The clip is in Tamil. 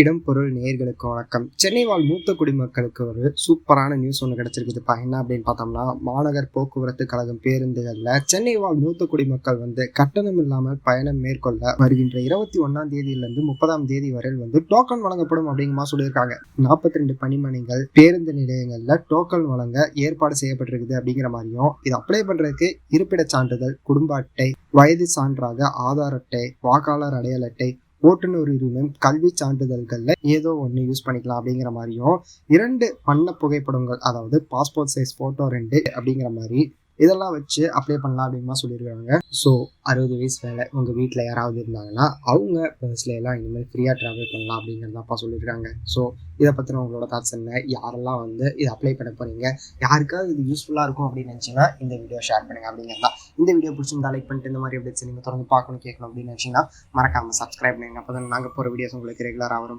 இடம் பொருள் நேர்களுக்கு வணக்கம். சென்னை வாழ் மூத்த குடிமக்களுக்கு ஒரு சூப்பரான நியூஸ் ஒன்று கிடைச்சிருக்குதுப்பா என்ன அப்படின்னு பார்த்தோம்னா மாநகர் போக்குவரத்து கழகம் பேருந்துகளில் சென்னை வாழ் மூத்த குடிமக்கள் வந்து கட்டணம் இல்லாமல் பயணம் மேற்கொள்ள வருகின்ற இருபத்தி ஒன்னாம் தேதியிலிருந்து முப்பதாம் தேதி வரையில் வந்து டோக்கன் வழங்கப்படும் அப்படிங்கமா சொல்லியிருக்காங்க. நாற்பத்தி ரெண்டு பணிமனைகள் பேருந்து நிலையங்களில் டோக்கன் வழங்க ஏற்பாடு செய்யப்பட்டிருக்குது அப்படிங்கிற மாதிரியும் இது அப்ளை பண்றதுக்கு இருப்பிடச் சான்றிதழ் குடும்ப அட்டை வயது சான்றாக ஆதார் அட்டை வாக்காளர் அடையாள அட்டை ஓட்டுநர் உரிமம் கல்வி சான்றிதழ்கள்ல ஏதோ ஒன்று யூஸ் பண்ணிக்கலாம் அப்படிங்கிற மாதிரியும் இரண்டு வண்ண புகைப்படங்கள் அதாவது பாஸ்போர்ட் சைஸ் போட்டோ ரெண்டு அப்படிங்கிற மாதிரி இதெல்லாம் வச்சு அப்ளை பண்ணலாம் அப்படிமா சொல்லியிருக்காங்க. ஸோ அறுபது வயசு வேலை உங்கள் வீட்டில் யாராவது இருந்தாங்கன்னா அவங்க பஸ்ல எல்லாம் இனிமேல் ஃப்ரீயாக ட்ராவல் பண்ணலாம் அப்படிங்கிறதாப்பா சொல்லியிருக்காங்க. ஸோ இதை பற்றின உங்களோட தாட்ஸ் என்ன? யாரெல்லாம் வந்து இதை அப்ளை பண்ண போகிறீங்க யாருக்காவது இது யூஸ்ஃபுல்லாக இருக்கும் அப்படின்னு நினச்சிங்கன்னா இந்த வீடியோ ஷேர் பண்ணுங்க அப்படிங்கிறதா இந்த வீடியோ பிடிச்சிருந்தா லைக் பண்ணிட்டு இந்த மாதிரி அப்டேட்ஸ் நீங்கள் தொடர்ந்து பார்க்கணும் கேட்கணும் அப்படின்னு நினச்சிங்கன்னா மறக்காமல் சப்ஸ்கிரைப் பண்ணுங்க. அப்போ தான் நாங்கள் போகிற வீடியோஸ் உங்களுக்கு ரெகுலராக வரும்.